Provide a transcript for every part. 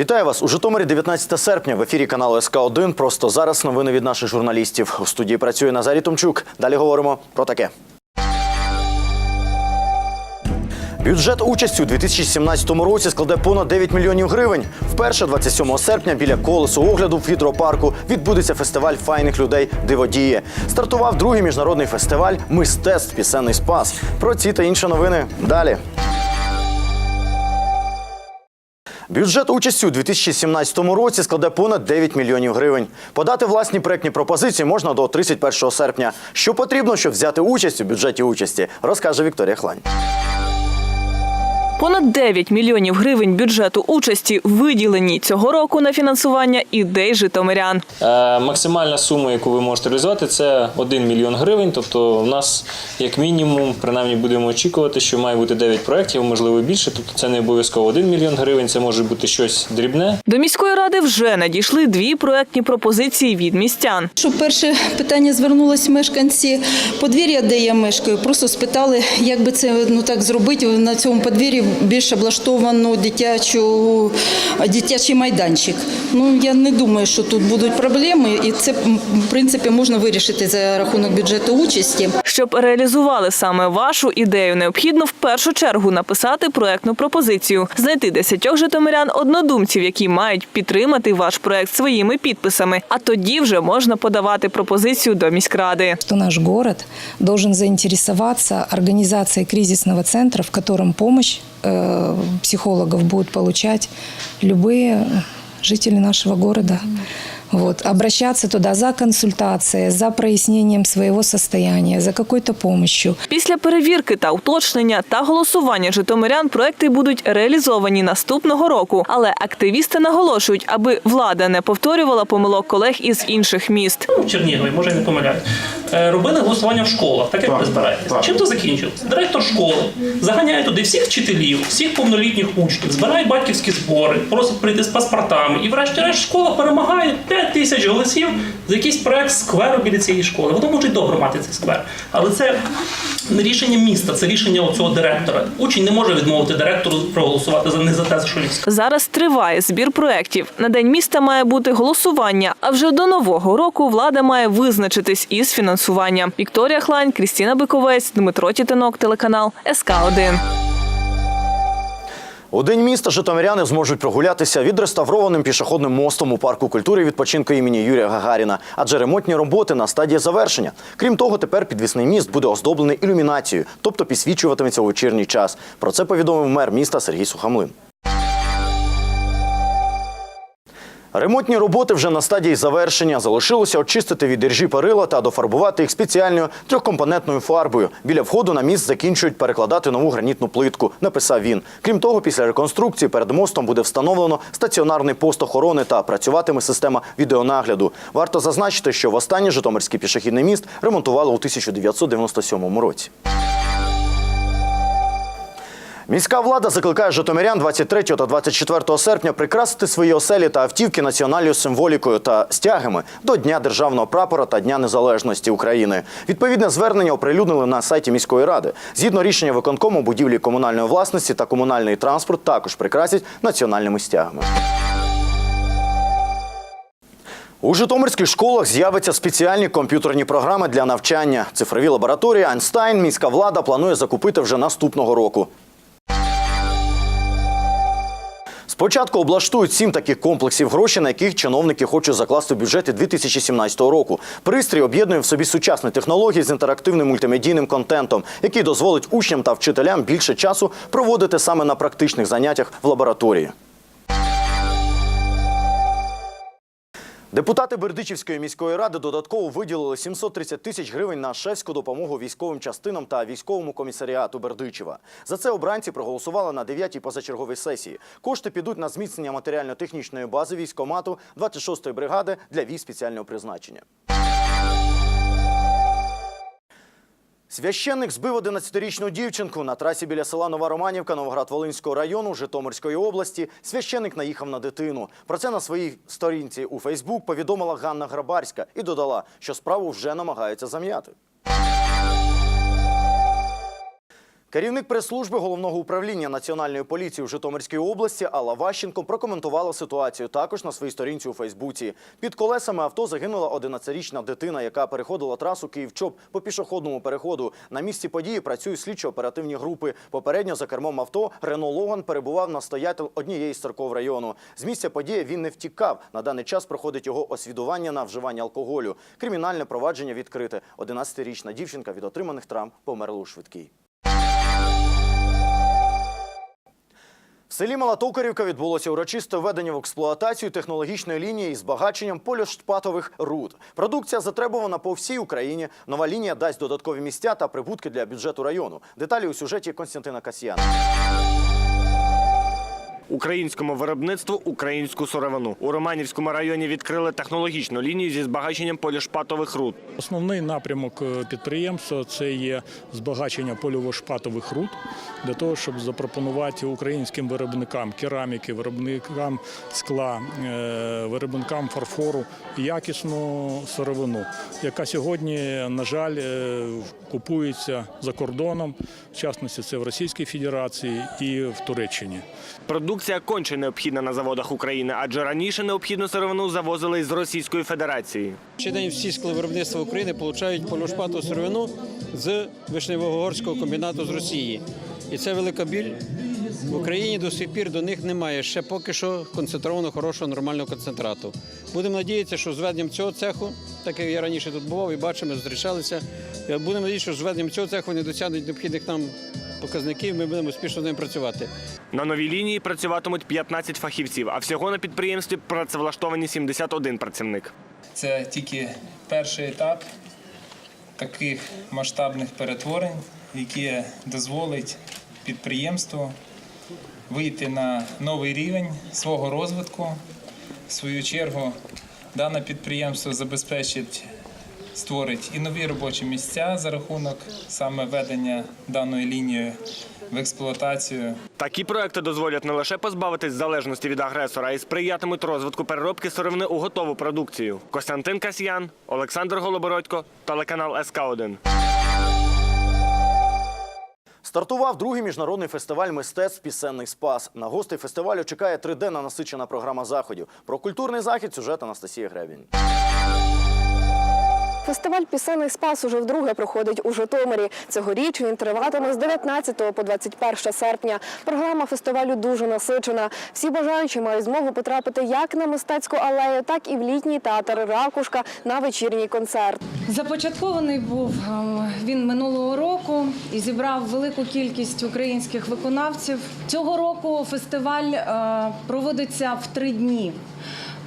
Вітаю вас у Житомирі 19 серпня в ефірі каналу СК 1 Просто зараз новини від наших журналістів. У студії працює Назарій Томчук. Далі говоримо про таке. Бюджет участі у 2017 році складе понад 9 мільйонів гривень. Вперше 27 серпня біля колесу огляду в гідропарку відбудеться фестиваль файних людей Диводіє. Стартував другий міжнародний фестиваль Мистецтв Пісенний Спас. Про ці та інші новини далі. Бюджет участі у 2017 році складе понад 9 мільйонів гривень. Подати власні проектні пропозиції можна до 31 серпня. Що потрібно, щоб взяти участь у бюджеті участі, розкаже Вікторія Хлань. Понад 9 мільйонів гривень бюджету участі виділені цього року на фінансування ідей житомирян. Е, Максимальна сума, яку ви можете реалізувати, це 1 мільйон гривень. Тобто, у нас, як мінімум, принаймні будемо очікувати, що має бути 9 проєктів, можливо, більше. Тобто, це не обов'язково 1 мільйон гривень, це може бути щось дрібне. До міської ради вже надійшли дві проектні пропозиції від містян. Що перше питання звернулись мешканці подвір'я, де я мешкаю, просто спитали, як би це ну так зробити на цьому подвір'ї більш облаштовано дитячу дитячий майданчик. Ну я не думаю, що тут будуть проблеми, і це в принципі можна вирішити за рахунок бюджету участі. Щоб реалізували саме вашу ідею, необхідно в першу чергу написати проектну пропозицію, знайти десятьох житомирян однодумців, які мають підтримати ваш проект своїми підписами. А тоді вже можна подавати пропозицію до міськради. что наш город должен заинтересоваться организацией кризисного центра, в котором помощь э, психологов будут получать любые жители нашего города. Вот, обращаться туда за консультацией, за прояснением своего состояния, за какой-то помощью. Після перевірки та уточнення та голосування житомирян проекти будуть реалізовані наступного року. Але активісти наголошують, аби влада не повторювала помилок колег із інших міст. в Чернігові, може не помиляюсь, е, робили голосування в школах, так як ви збираєтесь. Чим то закінчилось? Директор школи заганяє туди всіх вчителів, всіх повнолітніх учнів, збирає батьківські збори, просить прийти з паспортами. І врешті-решт школа перемагає 5 тисяч голосів за якийсь проект скверу біля цієї школи. Воно може й добре мати цей сквер. Але це не рішення міста, це рішення оцього директора. Учень не може відмовити директору проголосувати за не за те, що він. Зараз триває збір проєктів. На день міста має бути голосування. А вже до нового року влада має визначитись із фінансуванням. Вікторія Хлань, Крістіна Биковець, Дмитро Тітинок, телеканал СК 1 У день міста житомиряни зможуть прогулятися відреставрованим пішохідним мостом у парку культури відпочинку імені Юрія Гагаріна, адже ремонтні роботи на стадії завершення. Крім того, тепер підвісний міст буде оздоблений ілюмінацією, тобто підсвічуватиметься у вечірній час. Про це повідомив мер міста Сергій Сухамлин. Ремонтні роботи вже на стадії завершення. Залишилося очистити від іржі перила та дофарбувати їх спеціальною трьохкомпонентною фарбою. Біля входу на міст закінчують перекладати нову гранітну плитку, написав він. Крім того, після реконструкції перед мостом буде встановлено стаціонарний пост охорони та працюватиме система відеонагляду. Варто зазначити, що востаннє Житомирський пішохідний міст ремонтували у 1997 році. Міська влада закликає житомирян 23 та 24 серпня прикрасити свої оселі та автівки національною символікою та стягами до Дня державного прапора та Дня Незалежності України. Відповідне звернення оприлюднили на сайті міської ради. Згідно рішення виконкому будівлі комунальної власності та комунальний транспорт також прикрасять національними стягами. У житомирських школах з'являться спеціальні комп'ютерні програми для навчання. Цифрові лабораторії Айнстайн міська влада планує закупити вже наступного року. Спочатку облаштують сім таких комплексів гроші, на яких чиновники хочуть закласти бюджети бюджеті 2017 року. Пристрій об'єднує в собі сучасні технології з інтерактивним мультимедійним контентом, який дозволить учням та вчителям більше часу проводити саме на практичних заняттях в лабораторії. Депутати Бердичівської міської ради додатково виділили 730 тисяч гривень на шефську допомогу військовим частинам та військовому комісаріату Бердичева. За це обранці проголосували на 9-й позачерговій сесії. Кошти підуть на зміцнення матеріально-технічної бази військомату 26-ї бригади для військ спеціального призначення. Священник збив 11-річну дівчинку на трасі біля села Нова Романівка Новоград-Волинського району Житомирської області. Священник наїхав на дитину. Про це на своїй сторінці у Фейсбук повідомила Ганна Грабарська і додала, що справу вже намагаються зам'яти. Керівник прес-служби головного управління національної поліції в Житомирській області Алла Ващенко прокоментувала ситуацію також на своїй сторінці у Фейсбуці. Під колесами авто загинула 11-річна дитина, яка переходила трасу Київ-Чоп по пішохідному переходу. На місці події працюють слідчо-оперативні групи. Попередньо за кермом авто Рено Логан перебував настоятель однієї з церков району. З місця події він не втікав. На даний час проходить його освідування на вживання алкоголю. Кримінальне провадження відкрите. 11-річна дівчинка від отриманих травм померла у швидкій. Селі Малатокарівка відбулося урочисте введення в експлуатацію технологічної лінії із збагаченням поліштпатових руд. Продукція затребувана по всій Україні. Нова лінія дасть додаткові місця та прибутки для бюджету району. Деталі у сюжеті Константина Касьяна. Українському виробництву українську сировину у Романівському районі відкрили технологічну лінію зі збагаченням полішпатових руд. Основний напрямок е, підприємства це є збагачення польово-шпатових руд для того, щоб запропонувати українським виробникам кераміки, виробникам скла, е, виробникам фарфору якісну сировину, яка сьогодні, на жаль, е, купується за кордоном, в частності це в Російській Федерації і в Туреччині. Продукція конче необхідна на заводах України, адже раніше необхідну сировину завозили з Російської Федерації. Щодень всі скловиробництва України отримують полушпату сировину з Вишневогорського комбінату з Росії. І це велика біль. В Україні до сих пір до них немає ще поки що концентрованого хорошого нормального концентрату. Будемо надіятися, що з цього цеху, так як я раніше тут бував і бачимо, зустрічалися. е, Будемо надіятися, що з цього цеху вони досягнуть необхідних нам показників. Ми будемо успішно з ним працювати. На новій лінії працюватимуть 15 фахівців, а всього на підприємстві працевлаштовані 71 працівник. Це тільки перший етап таких масштабних перетворень, які дозволить підприємству вийти на новий рівень свого розвитку. В свою чергу, дане підприємство забезпечить, створить і нові робочі місця за рахунок саме ведення даної лінії в експлуатацію. Такі проекти дозволять не лише позбавитись залежності від агресора, а й сприятимуть розвитку переробки сировини у готову продукцію. Костянтин Касьян, Олександр Голобородько, телеканал СК 1 Стартував другий міжнародний фестиваль мистецтв Пісенний спас. На гостей фестивалю чекає триденна насичена програма заходів. Про культурний захід сюжет Анастасія Гребінь. Фестиваль Пісенний спас уже вдруге проходить у Житомирі. Цьогоріч він триватиме з 19 по 21 серпня. Програма фестивалю дуже насичена. Всі бажаючі мають змогу потрапити як на мистецьку алею, так і в літній театр Ракушка на вечірній концерт. Започаткований був е, він минулого року і зібрав велику кількість українських виконавців. Цього року фестиваль е, проводиться в три дні.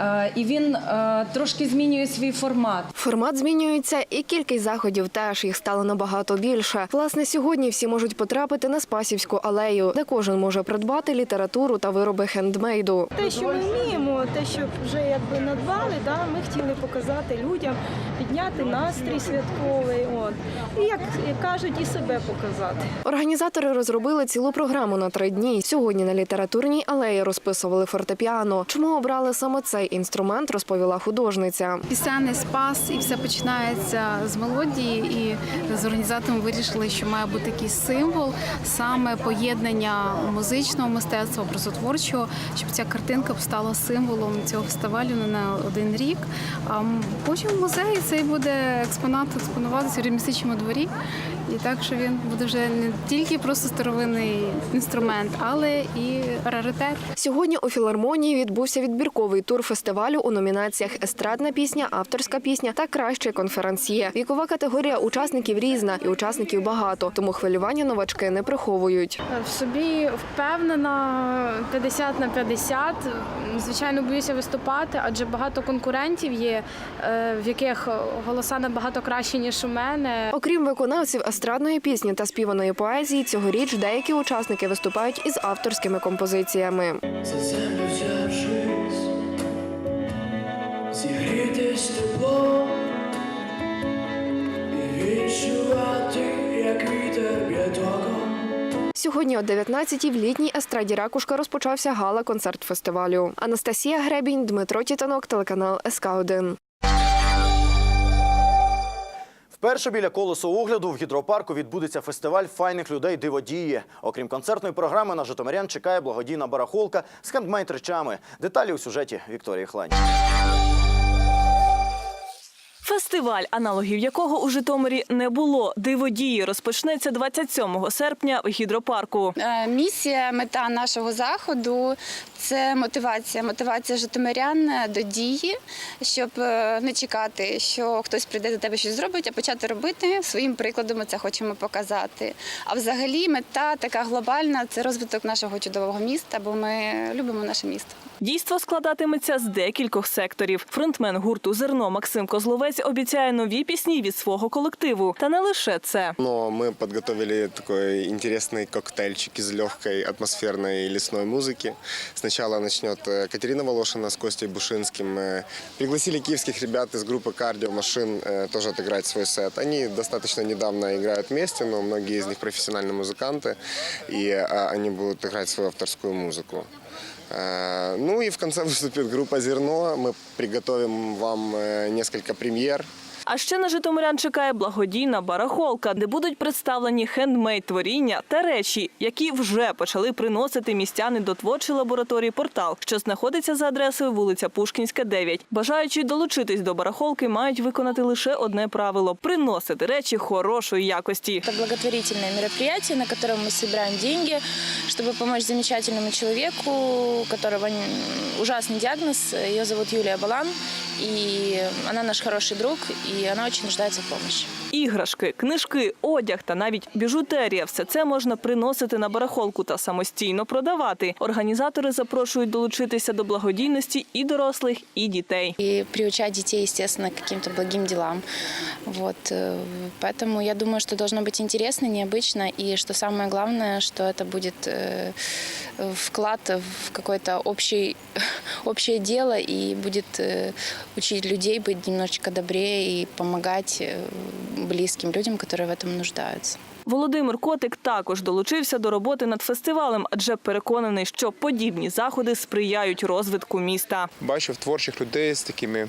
Е, І він е, трошки змінює свій формат. Формат змінюється, і кількість заходів теж їх стало набагато більше. Власне, сьогодні всі можуть потрапити на Спасівську алею, де кожен може придбати літературу та вироби хендмейду. Те, що ми вміємо, те, що вже якби надбали, да, ми хотіли показати людям, підняти настрій святковий. От. І як кажуть, і себе показати. Організатори розробили цілу програму на три дні. Сьогодні на літературній алеї розписували фортепіано. Чому обрали саме цей інструмент, розповіла художниця. Пісенний спас, і все починається з мелодії. І з організатором вирішили, що має бути такий символ, саме поєднання музичного мистецтва, образотворчого, щоб ця картинка стала символом цього фестивалю на один рік. А потім в музеї цей буде експонат експонуватися в ремісничому дворі. І так, що він буде вже не тільки просто старовинний інструмент, але і раритет. Сьогодні у філармонії відбувся відбірковий тур фестивалю у номінаціях Естрадна пісня, авторська пісня та кращий конферансьє. Вікова категорія учасників різна і учасників багато, тому хвилювання новачки не приховують. В собі впевнена 50 на 50. Звичайно, боюся виступати, адже багато конкурентів є, е, в яких голоса набагато кращі, ніж у мене. Окрім виконавців естрадної пісні та співаної поезії, цьогоріч деякі учасники виступають із авторськими композиціями. Зігрітись теплом і відчувати, як вітер б'є. Сьогодні о 19-й в літній естраді Ракушка розпочався гала-концерт фестивалю. Анастасія Гребінь, Дмитро Тітанок, телеканал СК 1 Вперше біля колесу огляду в гідропарку відбудеться фестиваль файних людей диводії. Окрім концертної програми, на Житомирян чекає благодійна барахолка з хендмейт речами. Деталі у сюжеті Вікторії Хлань. Фестиваль, аналогів якого у Житомирі не було. Диводії розпочнеться 27 серпня в гідропарку. Е, Місія, мета нашого заходу це мотивація. Мотивація житомирян до дії, щоб е, не чекати, що хтось прийде до тебе щось зробить, а почати робити своїм прикладом. Ми це хочемо показати. А взагалі, мета така глобальна це розвиток нашого чудового міста, бо ми любимо наше місто. Дійство складатиметься з декількох секторів. Фронтмен гурту Зерно Максим Козловець обіцяє нові пісні від свого колективу. Та не лише це. Но мы подготовили такой интересный коктейльчик из легкой атмосферной лесной музыки. Сначала начнет э, Катерина Волошина с Костей Бушинским. Э, Пригласили киевских ребят из группы Кардио Машин э, тоже отыграть свой сет. Они достаточно недавно играют вместе, но многие из них профессиональные музыканты, и э, они будут играть свою авторскую музыку. Э, Ну и в конце выступит группа «Зерно». Мы приготовим вам э, несколько премьер. А ще на Житомирян чекає благодійна барахолка, де будуть представлені хендмейд творіння та речі, які вже почали приносити містяни до творчої лабораторії Портал, що знаходиться за адресою вулиця Пушкінська, 9. Бажаючи долучитись до барахолки, мають виконати лише одне правило приносити речі хорошої якості. Это благотворительное мероприятие, на котором мы собираем деньги, чтобы помочь замечательному человеку, у которого м, ужасный диагноз. Ее зовут Юлия Балан, и она наш хороший друг, и она очень нуждается в помощи. Іграшки, книжки, одяг та навіть біжутерія – все це можна приносити на барахолку та самостійно продавати. Організатори запрошують долучитися до благодійності і дорослих, і дітей. И приучать детей, естественно, к каким-то благим делам. Вот. э, Поэтому я думаю, что должно быть интересно, необычно, и что самое главное, что это будет э, вклад в какое-то общий, общее дело и будет э, учить людей быть немножечко добрее и помогать э, близким людям, которые в этом нуждаются. Володимир Котик також долучився до роботи над фестивалем, адже переконаний, що подібні заходи сприяють розвитку міста. бачив творчих людей з такими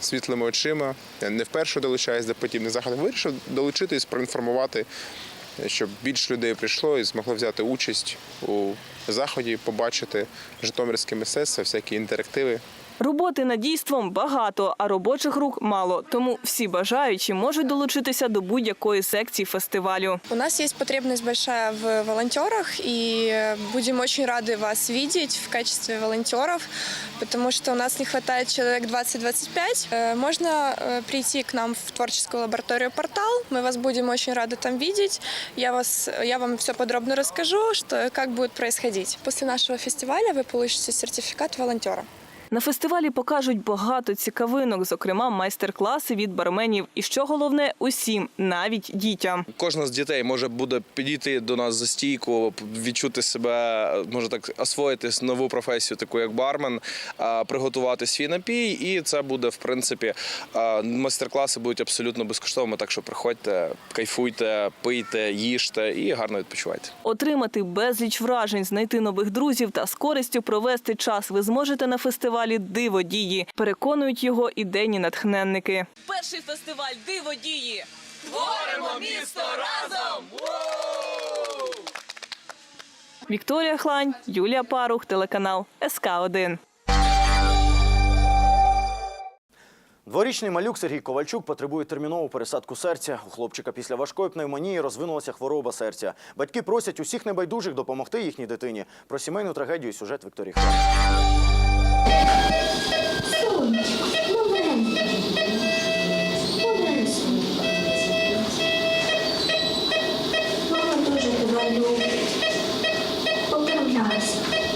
світлими очима. Я не вперше долучаюсь до подібних заходів. Вирішив долучитись, проінформувати, щоб більше людей прийшло і змогло взяти участь у заході, побачити житомирське мистецтво, всякі інтерактиви. Роботи над дійством багато, а робочих рук мало. Тому всі бажаючі можуть долучитися до будь-якої секції фестивалю. У нас есть потребность большая в волонтерах, и будем очень рады вас видеть в качестве волонтеров, потому что у нас не хватает человек 20-25. Э, Можно э, прийти к нам в творческую лабораторию «Портал». Мы вас будем очень рады там видеть. Я, вас, я вам все подробно расскажу, что и как будет происходить. После нашего фестиваля вы получите сертификат волонтера. На фестивалі покажуть багато цікавинок, зокрема майстер-класи від барменів. І що головне, усім, навіть дітям. Кожна з дітей може буде підійти до нас за стійку, відчути себе, може так освоїти нову професію, таку як бармен, приготувати свій напій, і це буде в принципі майстер-класи будуть абсолютно безкоштовними. Так що приходьте, кайфуйте, пийте, їжте і гарно відпочивайте. Отримати безліч вражень, знайти нових друзів та з користю провести час ви зможете на фестивалі Диво дії. Переконують його ідейні натхненники. Перший фестиваль Диво дії. Творимо місто разом! Вікторія Хлань, Юлія Парух, телеканал СК 1 Дворічний малюк Сергій Ковальчук потребує термінову пересадку серця. У хлопчика після важкої пневмонії розвинулася хвороба серця. Батьки просять усіх небайдужих допомогти їхній дитині. Про сімейну трагедію сюжет Вікторії Хлань.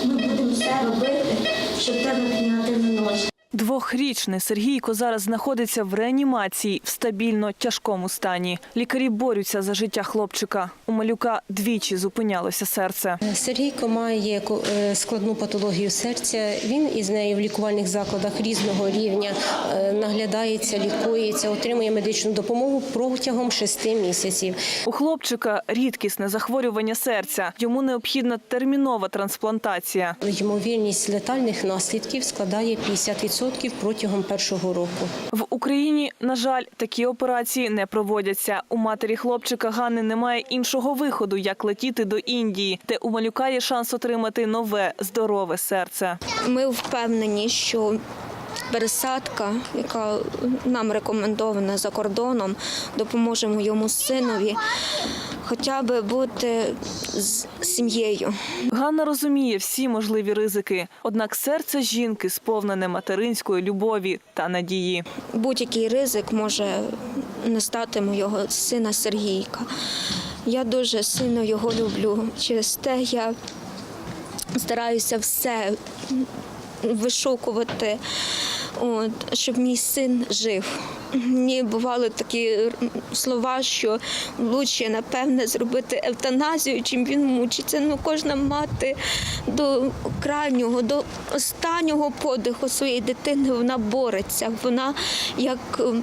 Ми будемо все робити, щоб тебе підняти на ноги. Двохрічний Сергійко зараз знаходиться в реанімації в стабільно тяжкому стані. Лікарі борються за життя хлопчика. У малюка двічі зупинялося серце. Сергійко має е, складну патологію серця. Він із нею в лікувальних закладах різного рівня е, наглядається, лікується, отримує медичну допомогу протягом шести місяців. У хлопчика рідкісне захворювання серця. Йому необхідна термінова трансплантація. Ймовірність летальних наслідків складає 50% навіть протягом першого року. В Україні, на жаль, такі операції не проводяться. У матері хлопчика Ганни немає іншого виходу, як летіти до Індії, де у малюка є шанс отримати нове здорове серце. Ми впевнені, що пересадка, яка нам рекомендована за кордоном, допоможе моєму синові хоча б бути з сім'єю. Ганна розуміє всі можливі ризики, однак серце жінки сповнене материнської любові та надії. Будь-який ризик може не стати моєго сина Сергійка. Я дуже сильно його люблю. Через те я стараюся все вишукувати, от, щоб мій син жив. Мені бували такі слова, що краще, напевне, зробити евтаназію, чим він мучиться. Ну, кожна мати до крайнього, до останнього подиху своєї дитини вона бореться. Вона як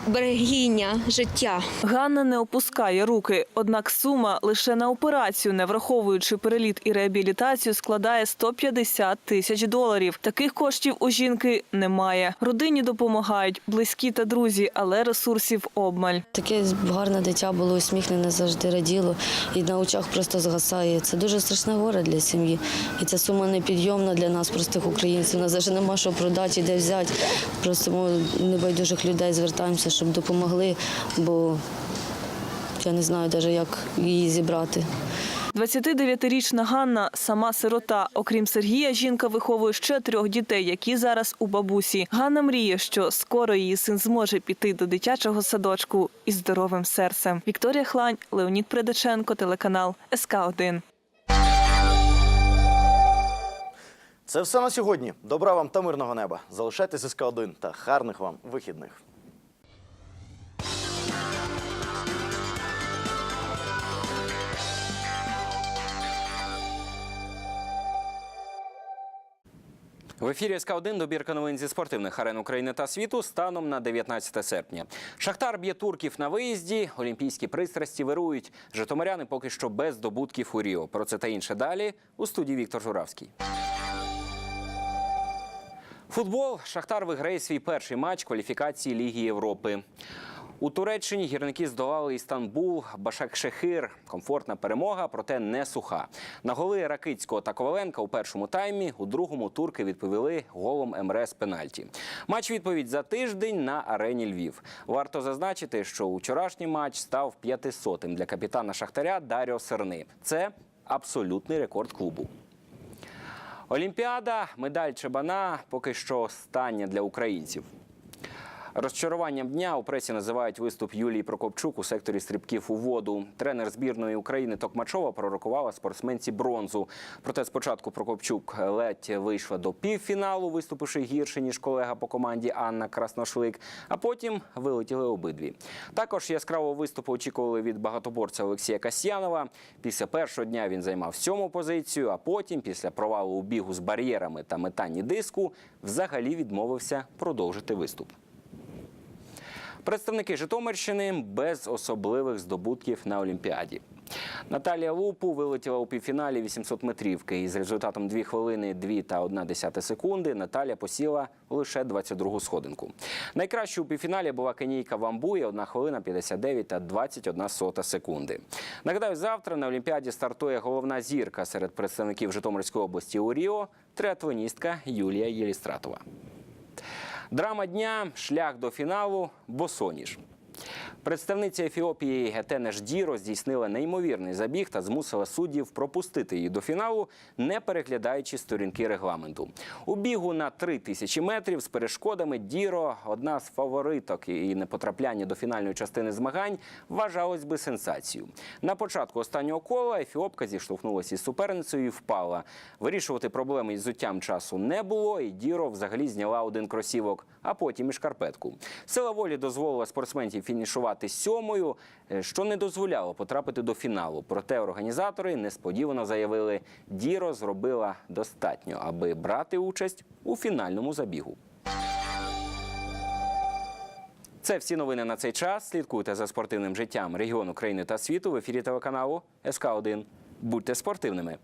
берегиня життя. Ганна не опускає руки, однак сума лише на операцію, не враховуючи переліт і реабілітацію, складає 150 тисяч доларів. Таких коштів у жінки немає. Родині допомагають близькі та друзі, але ресурсів обмаль. Таке гарне дитя було усміхнене, завжди раділо і на очах просто згасає. Це дуже страшне горе для сім'ї. І ця сума непідйомна для нас, простих українців. У нас навіть нема що продати і де взяти. Просто ми небайдужих людей звертаємося, щоб допомогли, бо я не знаю навіть, як її зібрати. 29-річна Ганна сама сирота. Окрім Сергія, жінка виховує ще трьох дітей, які зараз у бабусі. Ганна мріє, що скоро її син зможе піти до дитячого садочку із здоровим серцем. Вікторія Хлань, Леонід Предаченко, телеканал СК 1 Це все на сьогодні. Добра вам та мирного неба. Залишайтесь СК 1 та гарних вам вихідних. В ефірі СК 1 добірка новин зі спортивних арен України та світу станом на 19 серпня. Шахтар б'є турків на виїзді. Олімпійські пристрасті вирують. Житомиряни поки що без здобутків у Ріо. Про це та інше далі у студії Віктор Журавський. Футбол Шахтар виграє свій перший матч кваліфікації Ліги Європи. У Туреччині гірники здолали Істанбул, Башак-Шехир. Комфортна перемога, проте не суха. На голи Ракицького та Коваленка у першому таймі, у другому турки відповіли голом МРС пенальті. Матч відповідь за тиждень на арені Львів. Варто зазначити, що вчорашній матч став 500-м для капітана Шахтаря Даріо Серни. Це абсолютний рекорд клубу. Олімпіада, медаль Чебана поки що остання для українців. Розчаруванням дня у пресі називають виступ Юлії Прокопчук у секторі стрибків у воду. Тренер збірної України Токмачова пророкувала спортсменці бронзу. Проте спочатку Прокопчук ледь вийшла до півфіналу, виступивши гірше ніж колега по команді Анна Красношлик. А потім вилетіли обидві. Також яскравого виступу очікували від багатоборця Олексія Касьянова. Після першого дня він займав сьому позицію, а потім, після провалу у бігу з бар'єрами та метанні диску, взагалі відмовився продовжити виступ. Представники Житомирщини без особливих здобутків на Олімпіаді. Наталія Лупу вилетіла у півфіналі 800 метрівки. Із результатом 2 хвилини 2 та 1 десята секунди Наталя посіла лише 22-гу сходинку. Найкращою у півфіналі була кенійка Вамбуя 1 хвилина 59 та 21 сота секунди. Нагадаю, завтра на Олімпіаді стартує головна зірка серед представників Житомирської області у Ріо – триатлоністка Юлія Єлістратова. Драма дня шлях до фіналу босоніж. Представниця Ефіопії Гетенеш Діро здійснила неймовірний забіг та змусила суддів пропустити її до фіналу, не переглядаючи сторінки регламенту. У бігу на 3 тисячі метрів з перешкодами Діро, одна з фавориток і непотрапляння до фінальної частини змагань, вважалось би сенсацією. На початку останнього кола Ефіопка зіштовхнулася із суперницею і впала. Вирішувати проблеми із зуттям часу не було, і Діро взагалі зняла один кросівок, а потім і шкарпетку. Сила волі дозволила спортсменці фінішувати сьомою, е, що не дозволяло потрапити до фіналу. Проте організатори несподівано заявили, Діро зробила достатньо, аби брати участь у фінальному забігу. Це всі новини на цей час. Слідкуйте за спортивним життям регіону країни та світу в ефірі телеканалу СК 1 Будьте спортивними.